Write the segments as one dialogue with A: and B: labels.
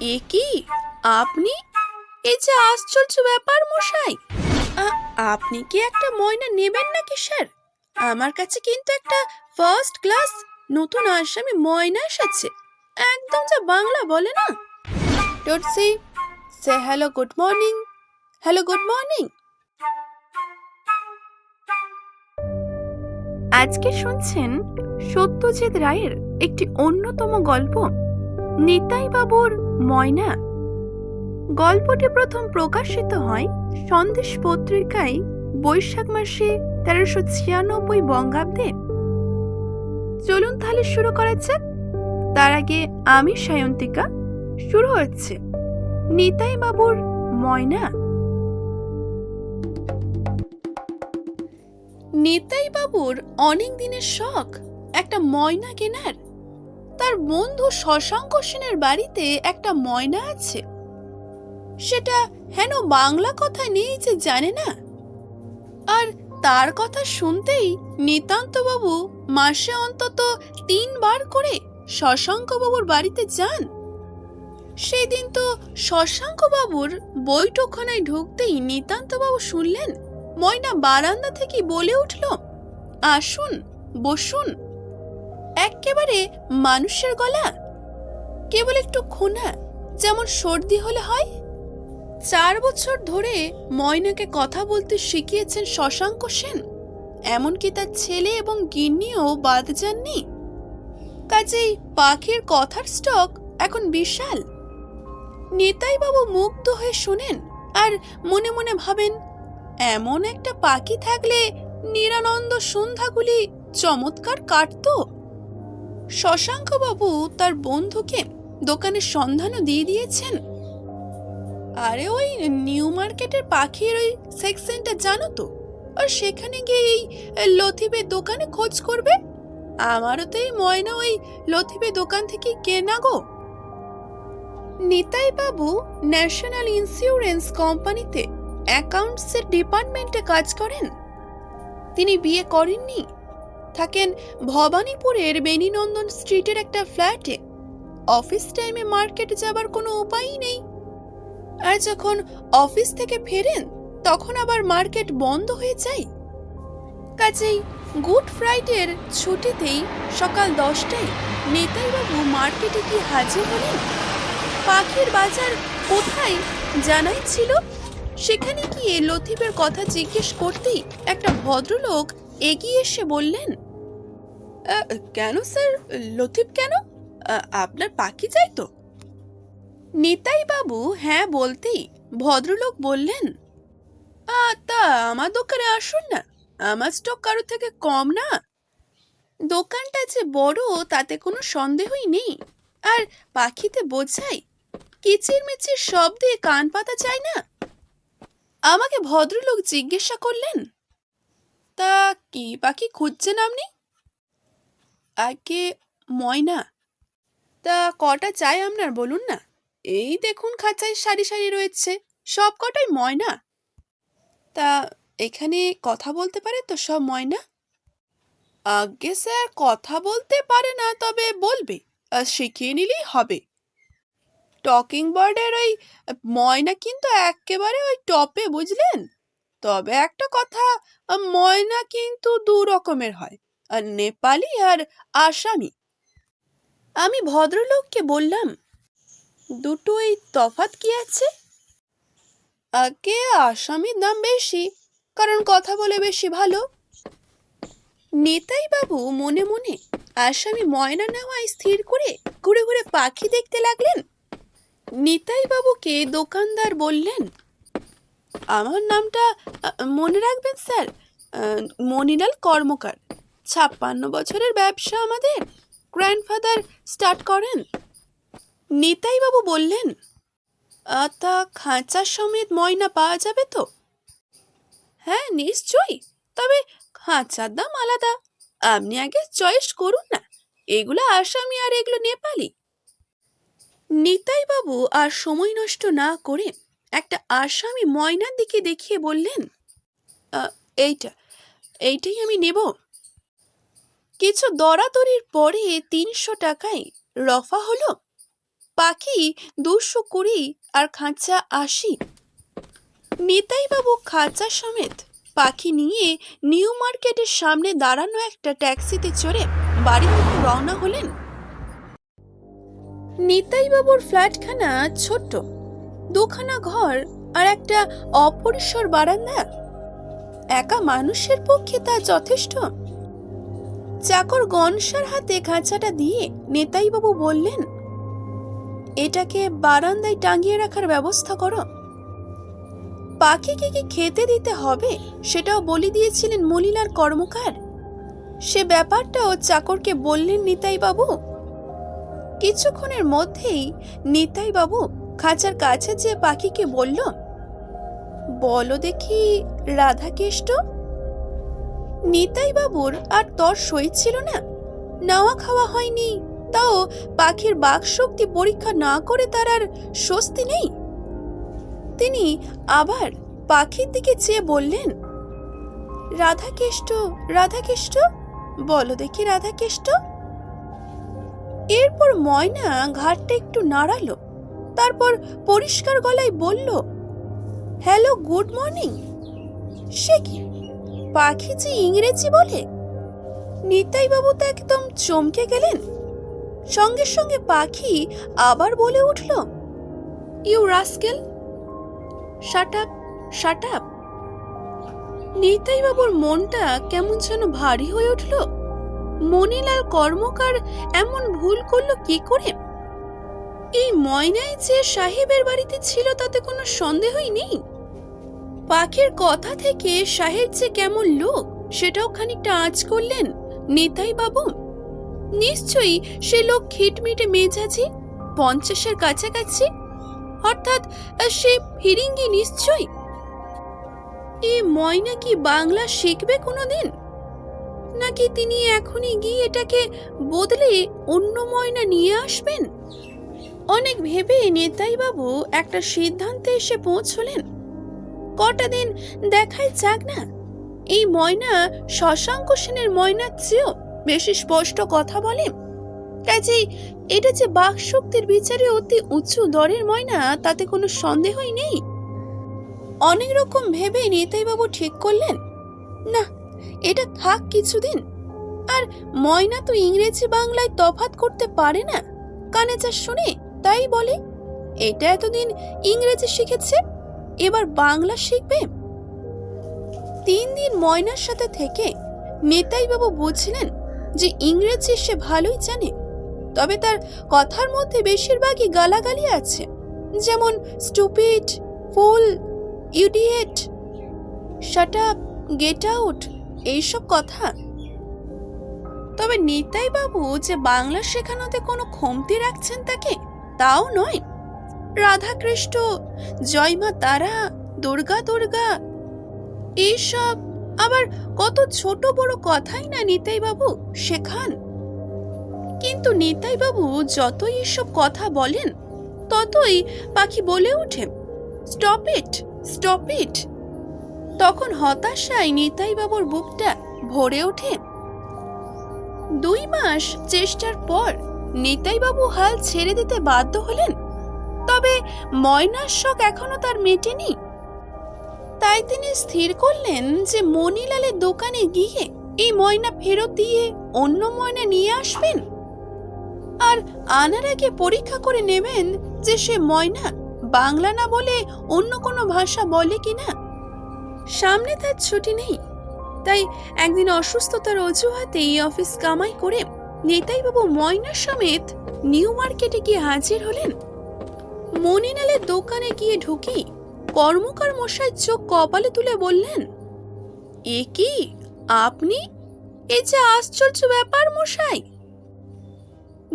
A: এ কি? আপনি? এই যে আশ্চর্য ব্যাপার মশাই। আপনি কি একটা ময়না নেবেন নাকি, স্যার? আমার কাছে কিন্তু একটা ফার্স্ট ক্লাস নতুন আসামি ময়না এসেছে। একদম যা বাংলা বলে না। Totsy, say hello good morning hello good morning আজকে শুনছেন সত্যজিৎ রায়ের একটি অন্যতম গল্প। বাবুর ময়না। গল্পটি প্রথম প্রকাশিত হয় সন্দেশ পত্রিকায় বৈশাখ মাসে তেরোশো ছিয়ানব্বই বঙ্গাব্দে। চলুন তাহলে শুরু করা যাক। তার আগে আমি সায়ন্তিকা, শুরু হচ্ছে নিতাই বাবুর ময়না। নিতাই বাবুর অনেক দিনের শখ, একটা ময়না কেনার। তার বন্ধু শশাঙ্ক সেনের বাড়িতে একটা ময়না আছে। সেটা হেন বাংলা কথা নেই যে জানে না। আর তার কথা শুনতেই নিতান্তবাবু মাসে অন্তত তিনবার করে শশাঙ্কবাবুর বাড়িতে যান। সেদিন তো শশাঙ্কবাবুর বৈঠকখানায় ঢুকতেই নিতান্তবাবু শুনলেন, ময়না বারান্দা থেকে বলে উঠল, আসুন, বসুন। এক্কেবারে মানুষের গলা। কেবল একটু খোনা যেমন সর্দি হলে হয়। চার বছর ধরে ময়নাকে কথা বলতে শিখিয়েছেন শশাঙ্ক সেন। এমনকি তার ছেলে এবং গিন্নিও বাদ যাননি। কাজেই পাখির কথার স্টক এখন বিশাল। নেতাই বাবু মুগ্ধ হয়ে শোনেন আর মনে মনে ভাবেন, এমন একটা পাখি থাকলে নিরানন্দ সন্ধ্যাগুলি চমৎকার কাটতো। শশাঙ্ক বাবু তার বন্ধুকে দোকানের সন্ধানও দিয়ে দিয়েছেন। আরে ওই নিউ মার্কেটের পাখির ওই সেকশনটা জানো তো? আর সেখানে গিয়ে এই লথিবের দোকানে খোঁজ করবে? আমারও তো এই ময়না ওই লথিবের দোকান থেকে কেনা গো। নিতাই বাবু ন্যাশনাল ইন্স্যুরেন্স কোম্পানিতে অ্যাকাউন্টসের ডিপার্টমেন্টে কাজ করেন। তিনি বিয়ে করেননি? থাকেন ভবানীপুরের বেণীনন্দন স্ট্রিটের একটা ফ্ল্যাটে। অফিস টাইমে মার্কেট যাবার কোনো উপায়ই নেই। আর যখন অফিস থেকে ফেরেন তখন আবার মার্কেট বন্ধ হয়ে যায়। কাজেই গুড ফ্রাইডের ছুটিতেই সকাল দশটায় নেতাইবাবু মার্কেটে গিয়ে হাজির হলেন। পাখির বাজার কোথায় জানাই ছিল? সেখানে গিয়ে লথিফের কথা জিজ্ঞেস করতেই একটা ভদ্রলোক এগিয়ে এসে বললেন "আ, কেন, স্যার? লতিফ কেন? আপনার পাখি চাই তো। নিতাই বাবু হ্যাঁ বলতেই ভদ্রলোক বললেন তা আমার দোকানে আসুন না। আমার স্টক কারও থেকে কম না। দোকানটা যে বড়, তাতে কোনো সন্দেহই নেই। আর পাখিতে বোঝাই কিচির মিচির শব্দে কান পাতা চাই না? আমাকে ভদ্রলোক জিজ্ঞাসা করলেন, তা কি পাখি খুঁজছেন আপনি? আগে ময়না? তা কটা চাই আপনার বলুন না। এই দেখুন খাঁচায় সারি সারি রয়েছে। সব কটাই ময়না। তা এখানে কথা বলতে পারে তো সব ময়না? আগে স্যার কথা বলতে পারে না, তবে বলবে। শিখিয়ে নিলেই হবে। টকিং বার্ডের ওই ময়না কিন্তু একেবারে ওই টপে, বুঝলেন? তবে একটা কথা, ময়না কিন্তু দু রকমের হয়। আর নেপালি আর আসামি। আমি ভদ্রলোককে বললাম, দুটোই তফাত কি আছে? আগে আসামির দাম বেশি, কারণ কথা বলে বেশি ভালো। নেতাই বাবু মনে মনে আসামি ময়না নেওয়ায় স্থির করে ঘুরে ঘুরে পাখি দেখতে লাগলেন। নিতাই বাবুকে দোকানদার বললেন, আমার নামটা মনে রাখবেন স্যার মনিলাল কর্মকার। ছাপ্পান্ন বছরের ব্যবসা আমাদের গ্র্যান্ডফাদার স্টার্ট করেন। নিতাই বাবু বললেন তা খাঁচা সমেত ময়না পাওয়া যাবে তো? হ্যাঁ নিশ্চয়ই। তবে খাঁচার দাম আলাদা। আপনি আগে চয়েস করুন না। এগুলো আসামি আর এগুলো নেপালি। নিতাই বাবু আর সময় নষ্ট না করে একটা আসামি ময়নার দিকে দেখিয়ে বললেন এইটা, এইটাই আমি নেব। কিছু দরাদরির পরে তিনশো টাকায় রফা হলো। পাখি দুশো কুড়ি আর খাঁচা আশি। নিতাইবাবু খাঁচা সমেত পাখি নিয়ে নিউ মার্কেটের সামনে দাঁড়ানো একটা ট্যাক্সিতে চড়ে বাড়ি থেকে রওনা হলেন। নিতাইবাবুর ফ্ল্যাটখানা ছোট্ট, দুখানা ঘর আর একটা অপরিসর বারান্দা। একা মানুষের পক্ষে তা যথেষ্ট। চাকর গনসার হাতে খাঁচাটা দিয়ে নেতাইবাবু বললেন, এটাকে বারান্দায় টাঙিয়ে রাখার ব্যবস্থা করো। পাখিকে কি খেতে দিতে হবে সেটাও বলে দিয়েছিলেন মলিনার কর্মকার। সে ব্যাপারটাও চাকরকে বললেন নিতাই বাবু কিছুক্ষণের মধ্যেই নিতাই বাবু খাঁচার কাছে যে পাখিকে বলল, বলো দেখি রাধাকেষ্ট নিতাই বাবুর আর তর সই ছিল না। নাওয়া খাওয়া হয়নি, তাও পাখির বাক শক্তি পরীক্ষা না করে তার আর স্বস্তি নেই। তিনি আবার পাখির দিকে চেয়ে বললেন, রাধাকেষ্ট রাধাকেষ্ট, বলো দেখি রাধাকেষ্ট? এরপর ময়না ঘাটটা একটু নাড়ালো, তারপর পরিষ্কার গলায় বলল, হ্যালো, গুড মর্নিং। সে কি? পাখি যে ইংরেজি বলে? নিতাই বাবু তো একদম চমকে গেলেন। সঙ্গে সঙ্গে পাখি আবার বলে উঠল, you rascal, shut up shut up. Nitai বাবুর মনটা কেমন যেন ভারী হয়ে উঠল। মনিলাল কর্মকার এমন ভুল করল কি করে? এই ময়নাই যে সাহেবের বাড়িতে ছিল তাতে কোনো সন্দেহই নেই? পাখির কথা থেকে সাহেব যে কেমন লোক, সেটাও খানিকটা আঁচ করলেন নেতাই বাবু। নিশ্চয়ই সে লোক খিটমিটে মেজাজি, পঞ্চাশের কাছাকাছি। অর্থাৎ, সে ফিরিঙ্গি নিশ্চয়ই? এ ময়না কি বাংলা শিখবে কোনোদিন? নাকি তিনি এখনই গিয়ে এটাকে বদলে অন্য ময়না নিয়ে আসবেন? অনেক ভেবে নেতাই বাবু একটা সিদ্ধান্তে এসে পৌঁছলেন। কটা দিন দেখাই যাক না। এই ময়না, শশাঙ্ক সেনের ময়নার চেয়েও বেশি স্পষ্ট কথা বলে। কাজেই এটা যে বাক শক্তির বিচারে অতি উঁচু দরের ময়না, তাতে কোনো সন্দেহই নেই। অনেক রকম ভেবে নেতাইবাবু ঠিক করলেন। না, এটা থাক কিছুদিন। আর ময়না তো ইংরেজি বাংলায় তফাত করতে পারে না। কানে যা শুনে তাই বলে। এটা এতদিন ইংরেজি শিখেছে? এবার বাংলা শিখবে? তিন দিন ময়নার সাথে থেকে নেতাইবাবু বুঝলেন যে ইংরেজি সে ভালোই জানে, তবে তার কথার মধ্যে বেশিরভাগই গালাগালি আছে, যেমন stupid, fool, idiot, shut up, get out, এইসব কথা। তবে নিতাই বাবু যে বাংলা শেখানোতে কোনো খমতি রাখছেন তাকে, তাও নয়। রাধাকৃষ্ণ জয়মা তারা, দুর্গা দুর্গা। এইসব আবার কত ছোট বড় কথাই না নিতাই বাবু শেখান কিন্তু নিতাই বাবু যতই এসব কথা বলেন, ততই পাখি বলে ওঠে স্টপ ইট স্টপ ইট তখন হতাশায় নিতাই বাবুর বুকটা ভরে ওঠে। দুই মাস চেষ্টার পর নিতাই বাবু হাল ছেড়ে দিতে বাধ্য হলেন তবে ময়নার শখ এখনও তার মেটেনি। তাই তিনি স্থির করলেন যে মনিলালের দোকানে গিয়ে এই ময়না ফেরত দিয়ে অন্য ময়না নিয়ে আসবেন। আর আনার আগে পরীক্ষা করে নেবেন যে সে ময়না বাংলা না বলে অন্য কোনো ভাষা বলে কিনা সামনে তার ছুটি নেই, তাই একদিন অসুস্থতার অজুহাতে এই অফিস কামাই করে নেতাইবাবু ময়না সমেত নিউ মার্কেটে গিয়ে হাজির হলেন। মনিনালের দোকানে গিয়ে ঢুকি কর্মকার মশাই চোখ কপালে তুলে বললেন, এ কি? আপনি? এ যে আশ্চর্য ব্যাপার মশাই!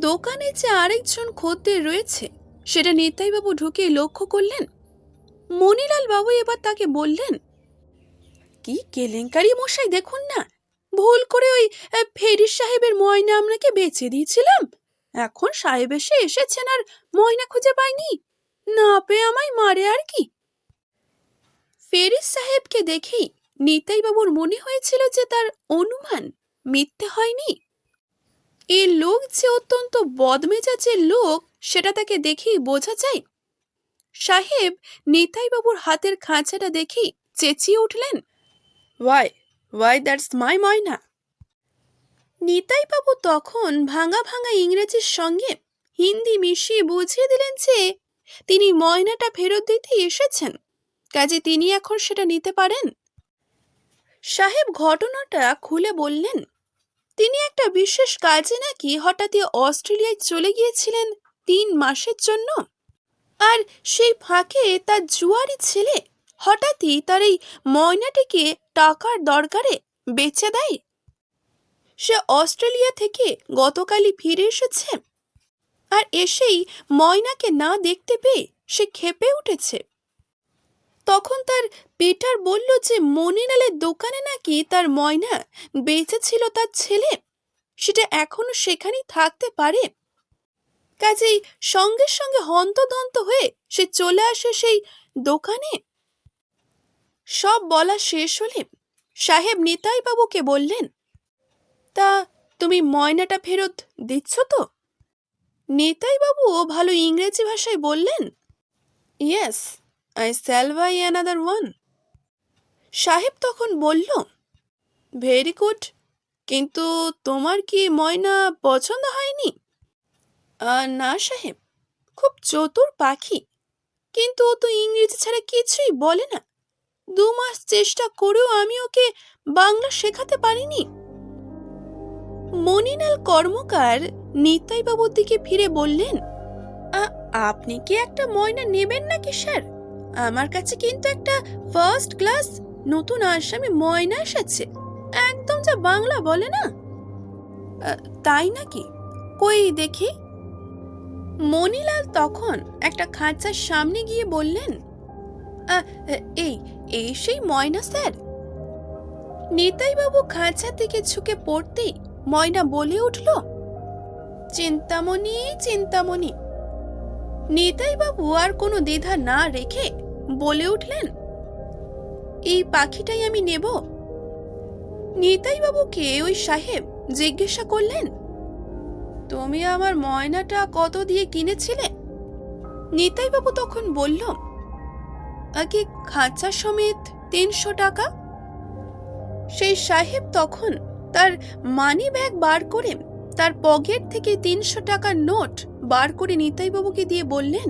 A: দোকানে যে আরেকজন খদ্দের রয়েছে, সেটা নেতাইবাবু ঢুকে লক্ষ্য করলেন। মনিলাল বাবু এবার তাকে বললেন, কি কেলেঙ্কারি মশাই, দেখুন না, ভুল করে ওই ফেরিস সাহেবের ময়না আপনাকে বেচে দিয়েছিলাম। এখন সাহেব এসে এসেছেন আর ময়না খুঁজে পাইনি না পেয়ে আমায় মারে আর কি? ফেরিস সাহেবকে দেখেই নিতাই বাবুর মনে হয়েছিল যে তার অনুমান মিথ্যে হয়নি। এ লোক যে অত্যন্ত বদমেজাজের লোক সেটা তাকে দেখেই বোঝা যায়। সাহেব নিতাইবাবুর হাতের খাঁচাটা দেখেই চেঁচিয়ে উঠলেন। ওয়াই ওয়াই দ্যাটস মাই ময়না। নিতাইবাবু তখন ভাঙা ভাঙা ইংরেজির সঙ্গে হিন্দি মিশিয়ে বুঝিয়ে দিলেন যে তিনি ময়নাটা ফেরত দিতে এসেছেন। কাজে তিনি এখন সেটা নিতে পারেন? সাহেব ঘটনাটা খুলে বললেন, তিনি একটা বিশেষ কাজে নাকি হঠাৎই অস্ট্রেলিয়ায় চলে গিয়েছিলেন তিন মাসের জন্য? আর সেই ফাঁকে তার জুয়ারি ছেলে হঠাৎই তার এই ময়নাটিকে টাকার দরকারে বেচে দেয়? সে অস্ট্রেলিয়া থেকে গতকালই ফিরে এসেছে। আর এসেই ময়নাকে না দেখতে পেয়ে সে খেপে উঠেছে। তখন তার পেটার বলল যে মনিলালের দোকানে নাকি তার ময়না বেঁচেছিল তার ছেলে। সেটা এখনও সেখানেই থাকতে পারে। কাজেই সঙ্গে সঙ্গে হন্তদন্ত হয়ে সে চলে আসে সেই দোকানে। সব বলা শেষ হলে সাহেব নিতাই বাবুকে বললেন, তা তুমি ময়নাটা ফেরত দিচ্ছ তো? নেতাই বাবুও ভালো ইংরেজি ভাষায় বললেন yes I shall buy another one সাহেব তখন বলল ভেরি গুড কিন্তু তোমার কি ময়না পছন্দ হয়নি? না সাহেব, খুব চতুর পাখি, কিন্তু ও তো ইংরেজি ছাড়া কিছুই বলে না। দু মাস চেষ্টা করেও আমি ওকে বাংলা শেখাতে পারিনি। মনিনাল কর্মকার নিতাই বাবুর দিকে ফিরে বললেন, "আ- আপনি কি একটা ময়না নেবেন নাকি, স্যার? আমার কাছে কিন্তু একটা ফার্স্ট ক্লাস নতুন আসামি ময়না এসেছে। একদম যা বাংলা বলে না? তাই নাকি? কই দেখি? মনিলাল তখন একটা খাঁচার সামনে গিয়ে বললেন এই এই সেই ময়না, স্যার। নিতাইবাবু খাঁচা থেকে ঝুঁকে পড়তেই ময়না বলে উঠল চিন্তামণি চিন্তামণি। নিতাইবাবু আর কোনো দ্বিধা না রেখে বলে উঠলেন, এই পাখিটাই আমি নেব? নিতাইবাবুকে ওই সাহেব জিজ্ঞাসা করলেন, তুমি আমার ময়নাটা কত দিয়ে কিনেছিলে? নিতাইবাবু তখন বলল, আগে খাঁচা সমেত তিনশো টাকা। সেই সাহেব তখন তার মানি ব্যাগ বার করে তার পকেট থেকে তিনশো টাকার নোট বার করে নিতাইবাবুকে দিয়ে বললেন,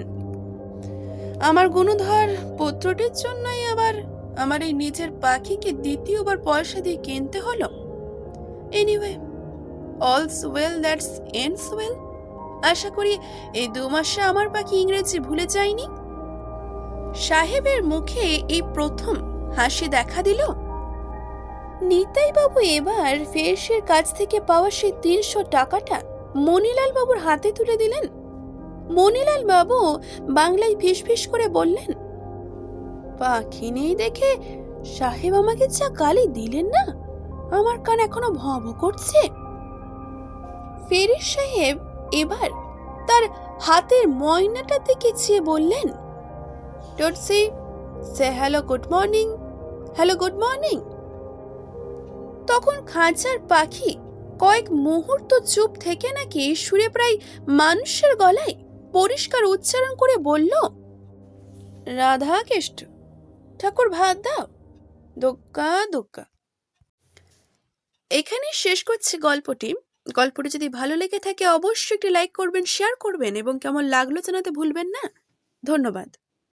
A: আমার গুণধর পুত্রটির জন্যই আবার আমার এই নিজের পাখিকে দ্বিতীয়বার পয়সা দিয়ে কিনতে হলো। Anyway all's well that's ends well আশা করি এই দু মাসে আমার পাখি ইংরেজি ভুলে যায়নি। সাহেবের মুখে এই প্রথম হাসি দেখা দিল। নিতাই বাবু এবার ফেরসের কাছ থেকে পাওয়া সেই তিনশো টাকাটা মনিলাল বাবুর হাতে তুলে দিলেন। মনিলাল বাবু বাংলায় ফিসফিস করে বললেন পাখি নেই দেখে সাহেব আমাকে যা গালি দিলেন না, আমার কান এখনও ভব করছে। ফেরিস সাহেব এবার তার হাতের ময়নাটা দিকে চেয়ে বললেন, Totsy, say hello good morning, hello good morning. তখন খাঁচার পাখি কয়েক মুহূর্ত চুপ থেকে নাকি সুরে প্রায় মানুষের গলায় পরিষ্কার উচ্চারণ করে বলল রাধা কেষ্ট ঠাকুর ভাত দাও। দোক্কা দোক্কা এখানে শেষ করছি গল্পটি। গল্পটি যদি ভালো লেগে থাকে, অবশ্যই একটি লাইক করবেন, শেয়ার করবেন এবং কেমন লাগল জানাতে ভুলবেন না। ধন্যবাদ।